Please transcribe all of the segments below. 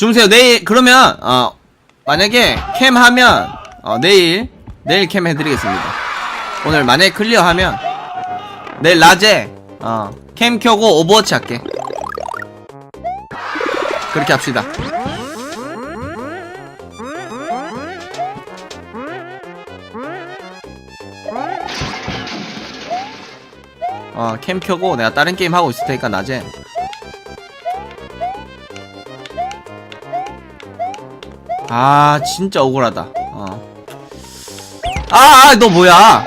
주무세요. 내일 그러면 어 만약에 캠 하면 어 내일 내일 캠 해드리겠습니다. 오늘 만약에 클리어하면 내일 낮에 어 캠 켜고 오버워치 할게. 그렇게 합시다. 어, 캠 켜고 내가 다른 게임 하고 있을 테니까 낮에. 아, 진짜 억울하다. 어. 아, 아, 너 뭐야?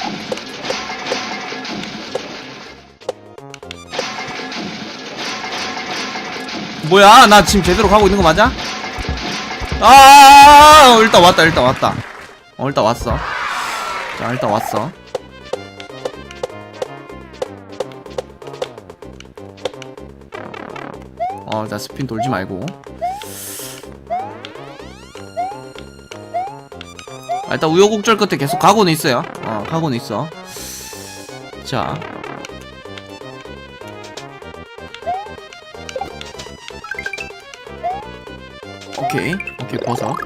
뭐야? 나 지금 제대로 가고 있는 거 맞아? 아, 일단 왔다, 일단 왔다. 어, 일단 왔어. 자, 일단 왔어. 어, 자, 스핀 돌지 말고. 아, 일단 우여곡절 끝에 계속 가고는 있어요. 어, 가고는 있어. 자. 오케이. 오케이, 버섯.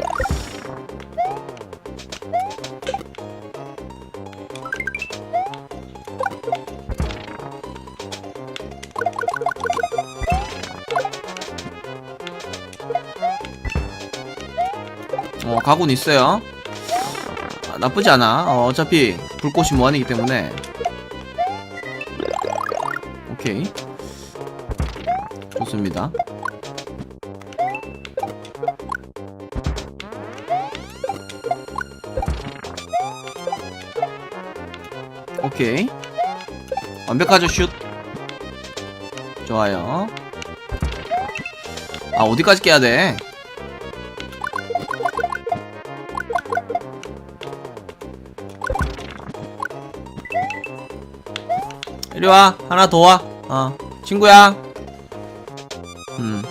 어, 가고는 있어요. 아, 나쁘지 않아. 어, 어차피 불꽃이 무한이기 때문에. 오케이. 좋습니다. 오케이. 완벽하죠, 슛. 좋아요. 아, 어디까지 깨야 돼? 이리 와 하나 더 와. 어 친구야. 음.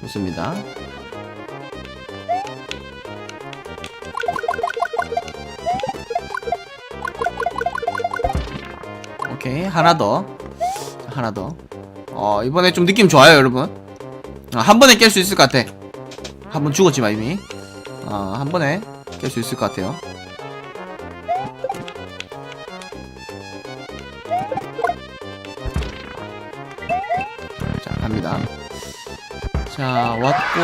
좋습니다. 오케이 하나 더. 자, 하나 더어 이번에 좀 느낌 좋아요 여러분. 어, 한 번에 깰 수 있을 것 같아. 한 번 죽었지만 이미. 어한 번에 깰 수 있을 것 같아요 자, 왔고.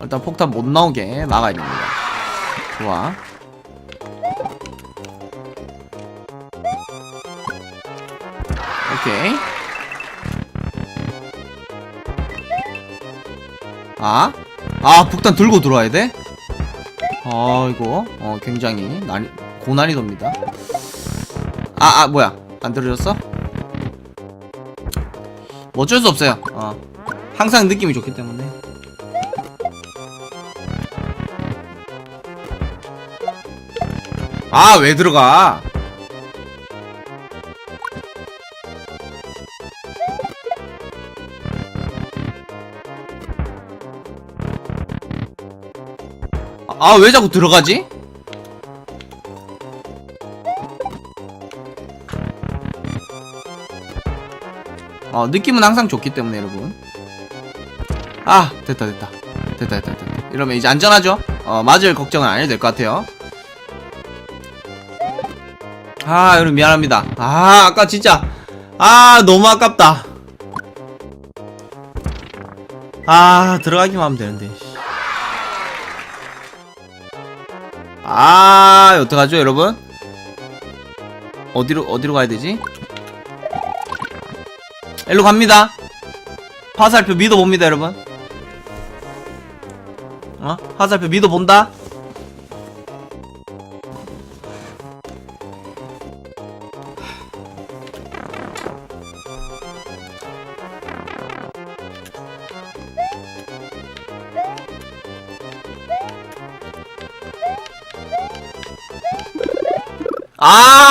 일단 폭탄 못 나오게 막아야 됩니다. 좋아. 오케이. 아? 아, 폭탄 들고 들어와야 돼? 아, 이거, 어, 굉장히 난이, 고난이도입니다. 아, 아, 뭐야. 안 들어졌어? 뭐 어쩔 수 없어요. 어. 항상 느낌이 좋기 때문에. 아, 왜 들어가? 아, 왜 자꾸 들어가지? 어, 느낌은 항상 좋기 때문에 여러분. 아 됐다 됐다. 됐다 됐다 됐다. 이러면 이제 안전하죠? 어 맞을 걱정은 안 해도 될 것 같아요. 아 여러분 미안합니다. 아 아까 진짜. 아 너무 아깝다. 아 들어가기만 하면 되는데. 아 어떡하죠 여러분? 어디로 어디로 가야 되지 일로 갑니다. 화살표 믿어봅니다, 여러분. 어? 화살표 믿어본다? 아!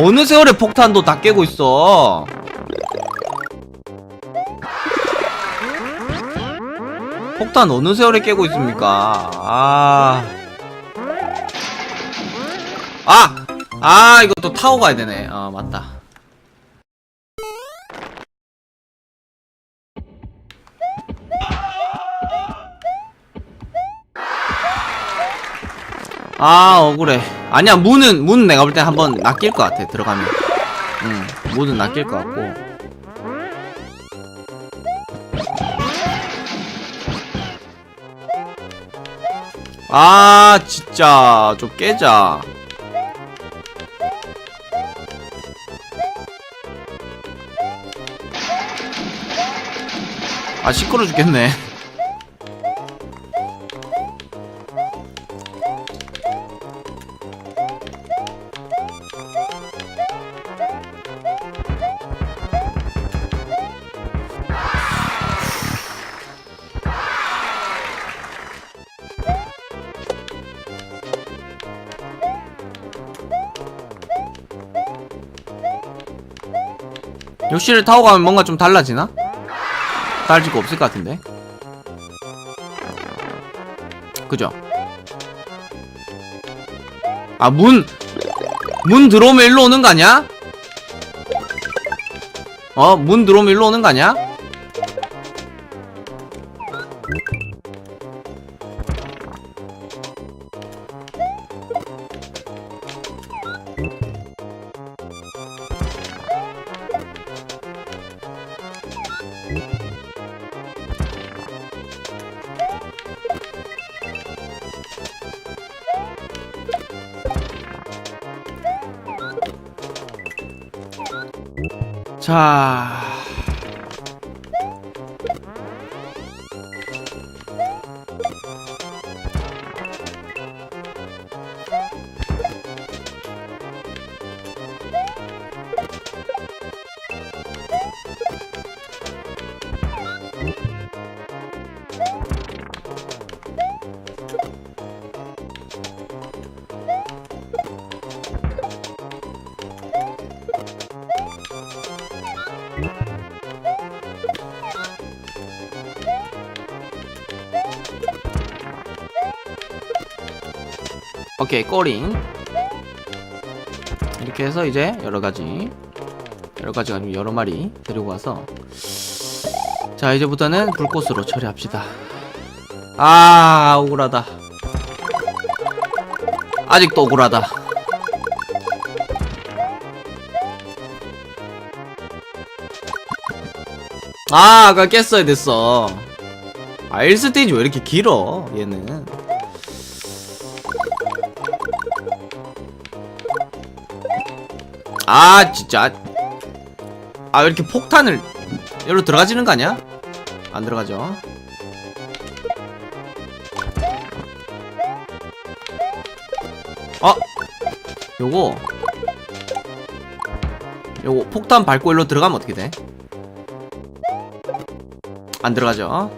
어느 세월에 폭탄도 다 깨고 있어. 폭탄 어느 세월에 깨고 있습니까? 아... 아! 아 이거 또 타고 가야 되네. 어 맞다. 아, 억울해. 아니야, 문은, 문은 내가 볼때 한번 낚일 것 같아, 들어가면. 응, 문은 낚일 것 같고. 아 진짜 좀 깨자 아 시끄러 죽겠네 요시를 타고 가면 뭔가 좀 달라지나? 달라질 거 없을 것 같은데 그죠? 아 문! 문 들어오면 일로 오는 거 아니야? 어? 문 들어오면 일로 오는 거 아니야? 오케이 꼬링. 이렇게 해서 이제 여러가지 여러가지가 아니고 여러 마리 데리고 와서. 자 이제부터는 불꽃으로 처리합시다. 아 억울하다. 아직도 억울하다. 아 아까 깼어야 됐어. 아 1스테이지 왜 이렇게 길어 얘는 아 진짜 아왜 이렇게 폭탄을 여기로 들어가지는 거 아니야? 안 들어가죠 어? 요거 요거 폭탄 밟고 일로 들어가면 어떻게 돼? 안 들어가죠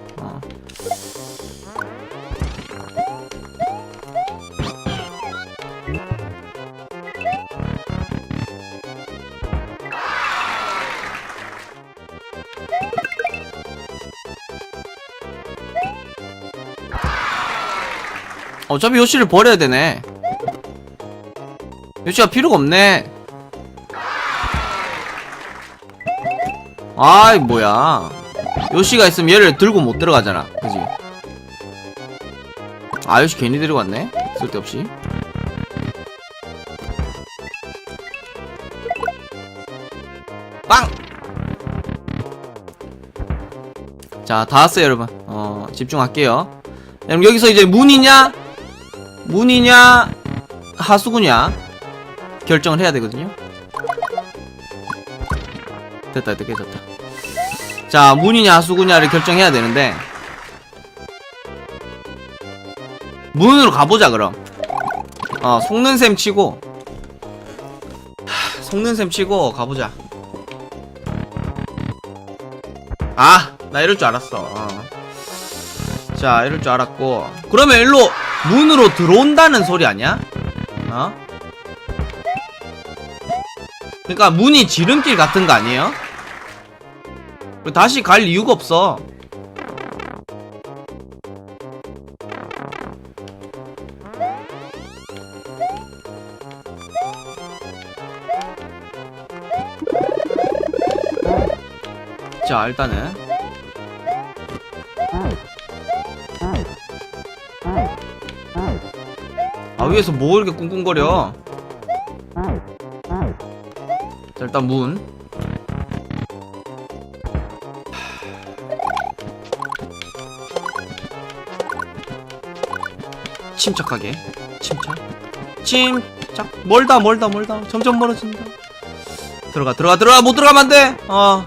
어. 어차피 요시를 버려야 되네. 요시가 필요가 없네. 아이 뭐야. 요시가 있으면 얘를 들고 못 들어가잖아. 그지? 아 요시 괜히 왔네. 쓸데없이. 빵! 자, 다 왔어요, 여러분. 어, 집중할게요. 그럼 여기서 이제 문이냐, 문이냐, 하수구냐, 결정을 해야 되거든요. 됐다, 됐다, 깨졌다. 자, 문이냐, 하수구냐를 결정해야 되는데, 문으로 가보자, 그럼. 어, 속는 셈 치고, 하, 속는 셈 치고 가보자. 아, 나 이럴 줄 알았어. 어. 자, 이럴 줄 알았고. 그러면 일로 문으로 들어온다는 소리 아니야? 어? 그러니까 문이 지름길 같은 거 아니에요? 다시 갈 이유가 없어 자 일단은 위에서 뭐 이렇게 꿍꿍거려? 자 일단 문. 침착하게. 침착. 침착. 멀다 멀다 멀다. 점점 멀어진다. 들어가 들어가 들어가. 못 들어가면 안돼. 어.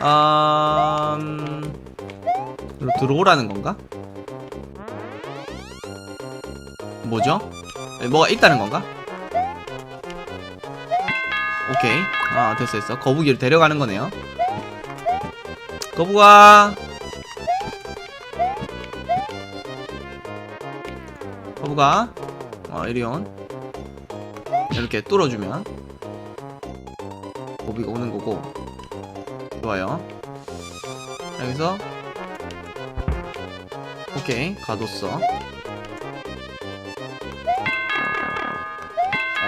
아... 음... 들어오라는 건가? 뭐죠? 에, 뭐가 있다는 건가? 오케이. 아 됐어 됐어. 거북이를 데려가는 거네요. 거북아! 거북아! 어 이리온. 이렇게 뚫어주면 거북이가 오는 거고. 좋아요. 자, 여기서 오케이. 가뒀어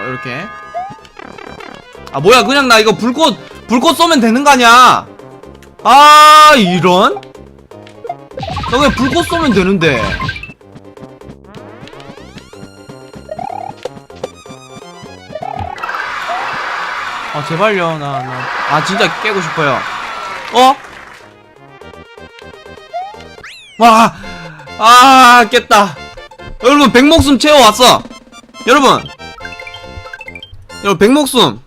이렇게 아 뭐야 그냥 나 이거 불꽃 불꽃 쏘면 되는 거 아니야 아 이런 나 그냥 불꽃 쏘면 되는데 아 제발요 나 나 아 진짜 깨고 싶어요 어? 와, 아, 깼다. 여러분, 백목숨 채워왔어. 여러분. 여러분, 백목숨.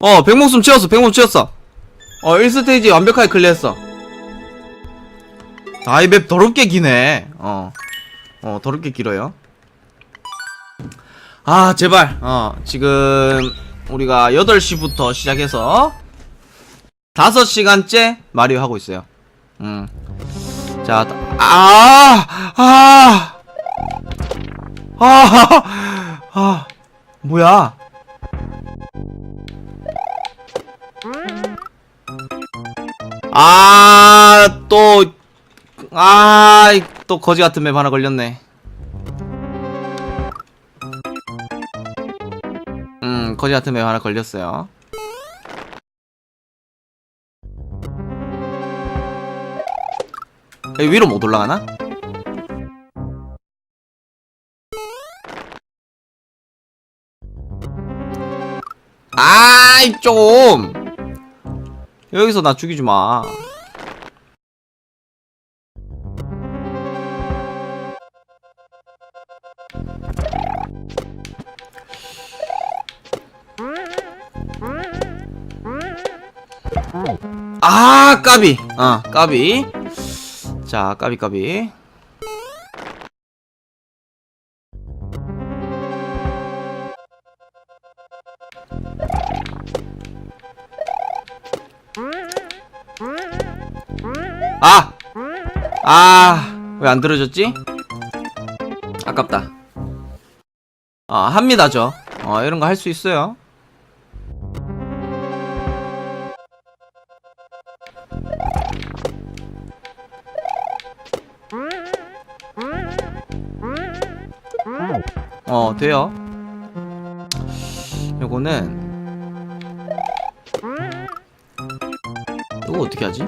어, 백목숨 채웠어, 백목숨 채웠어. 어, 1스테이지 완벽하게 클리어했어. 아, 이 맵 더럽게 기네. 어. 어, 더럽게 길어요. 아, 제발. 어, 지금, 우리가 8시부터 시작해서, 다섯 시간째 마리오 하고 있어요. 음. 자, 아, 아, 아, 아, 뭐야? 아, 또, 아, 또 거지 같은 맵 하나 걸렸네. 음, 거지 같은 맵 하나 걸렸어요. 여기 위로 못 올라가나? 아이 좀 여기서 나 죽이지 마. 아 까비 어 까비 자, 까비 까비. 왜 안 들어졌지? 아깝다. 아, 합니다, 저. 어, 이런 거 할 수 있어요. 어 돼요 요거는 요거 어떻게 하지?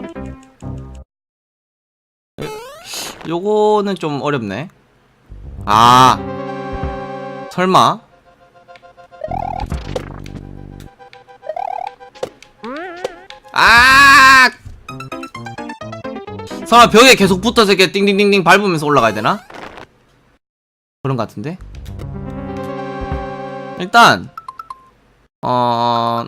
요- 요거는 좀 어렵네. 아. 설마? 아! 설마 벽에 계속 붙어서 이렇게 띵띵띵띵 밟으면서 올라가야 되나? 그런 것 같은데? 일단 어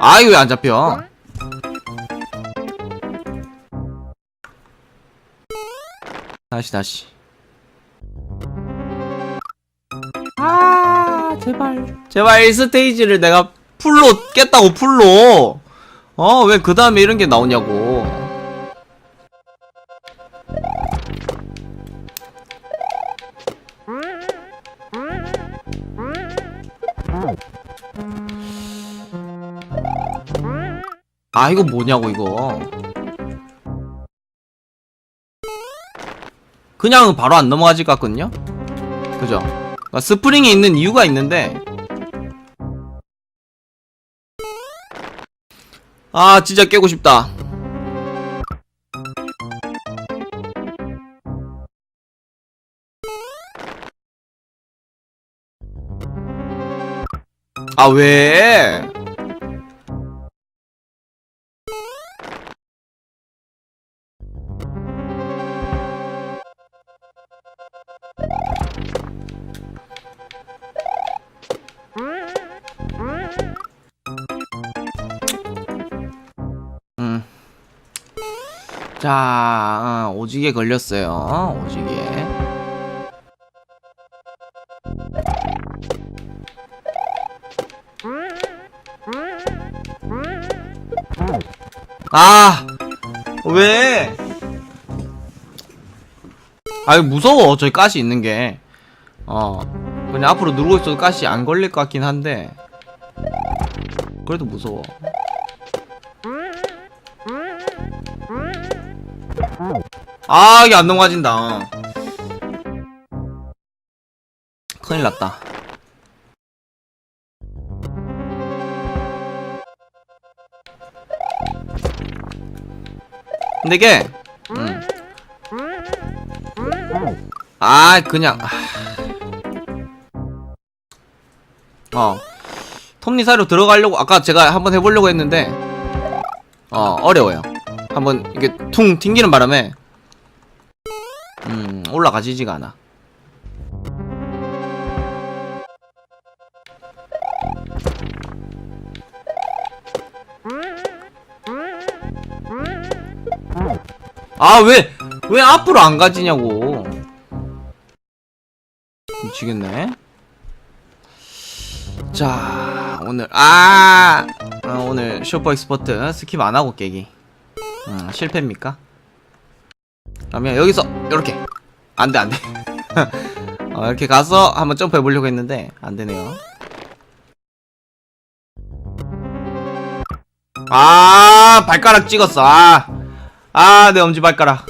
아 이거 왜안 잡혀? 다시 다시. 아 제발. 제발 1스테이지를 내가 풀로 깼다고 풀로. 어 왜 그 다음에 이런 게 나오냐고 아 이거 뭐냐고 이거 그냥 바로 안 넘어가질 것 같거든요? 그죠? 그러니까 스프링에 있는 이유가 있는데, 아, 진짜 깨고 싶다. 아, 왜? 자, 어, 오지게 걸렸어요. 오지게. 아, 왜? 아유, 무서워. 저기 가시 있는 게. 어. 그냥 앞으로 누르고 있어도 가시 안 걸릴 것 같긴 한데. 그래도 무서워. 아, 이게 안 넘어가진다. 큰일 났다. 근데 이게, 음. 아, 그냥, 아. 어. 톱니 사이로 들어가려고, 아까 제가 한번 해보려고 했는데, 어, 어려워요. 한번 이게 퉁 튕기는 바람에, 음, 올라가지지가 않아. 아, 왜, 왜 앞으로 안 가지냐고. 미치겠네. 자, 오늘, 아, 어, 오늘 슈퍼 익스퍼트 스킵 안 하고 깨기. 음, 실패입니까? 그러면 여기서, 이렇게. 안 돼, 안 돼. 어, 이렇게 가서 한번 점프해 보려고 했는데, 안 되네요. 아, 발가락 찍었어. 아, 아, 내 엄지 발가락.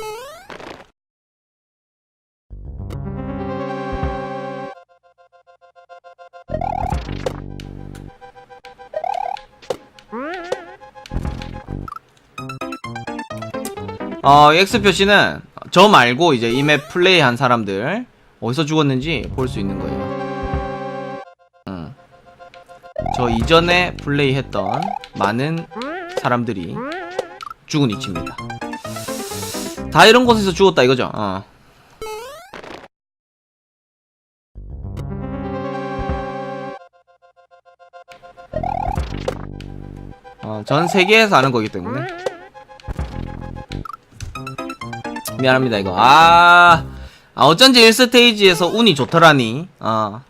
어, 이 X 표시는 저 말고 이제 이 맵 플레이한 사람들 어디서 죽었는지 볼 수 있는 거예요. 음. 저 이전에 플레이했던 많은 사람들이 죽은 위치입니다. 다 이런 곳에서 죽었다 이거죠. 어. 어, 전 세계에서 하는 거기 때문에 미안합니다 이거. 아, 아 어쩐지 1스테이지에서 운이 좋더라니. 어.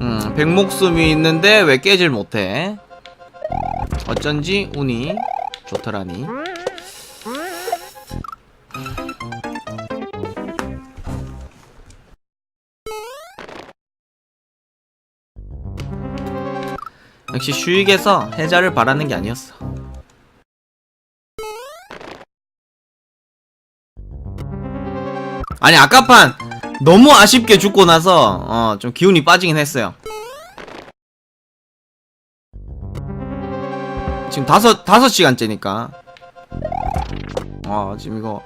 음, 백목숨이 있는데 왜 깨질 못해? 어쩐지 운이 좋더라니. 역시 슈익에서 해자를 바라는 게 아니었어 아니 아까판 너무 아쉽게 죽고 나서 어, 좀 기운이 빠지긴 했어요. 지금 다섯 다섯 시간째니까. 어 지금 이거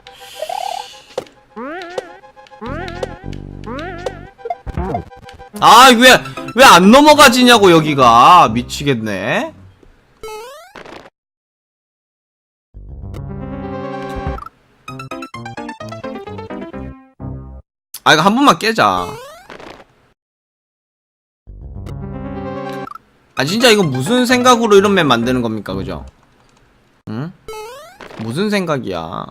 아 왜 왜 안 넘어가지냐고 여기가 미치겠네. 아 이거 한 번만 깨자 아 진짜 이거 무슨 생각으로 이런 맵 만드는 겁니까 그죠? 응? 무슨 생각이야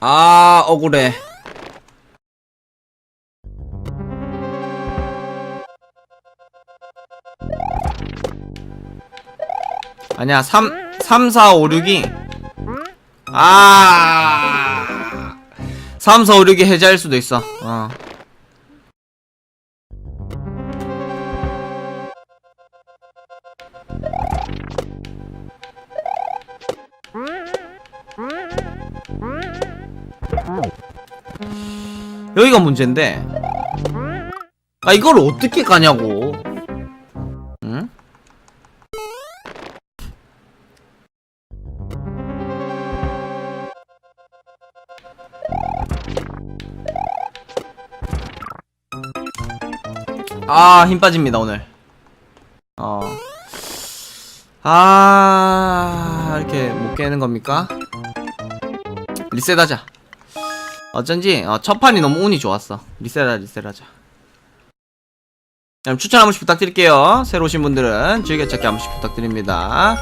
아 억울해 아니야 3 3 4 5 6이. 아. 3, 4, 5, 6이 해제할 수도 있어. 어. 여기가 문제인데. 아 이걸 어떻게 가냐고. 아, 힘 빠집니다, 오늘. 어. 아, 이렇게 못 깨는 겁니까? 리셋하자. 어쩐지, 어, 첫 판이 너무 운이 좋았어. 리셋하자, 리셋하자. 그럼 추천 한 번씩 부탁드릴게요. 새로 오신 분들은 즐겨찾기 한 번씩 부탁드립니다.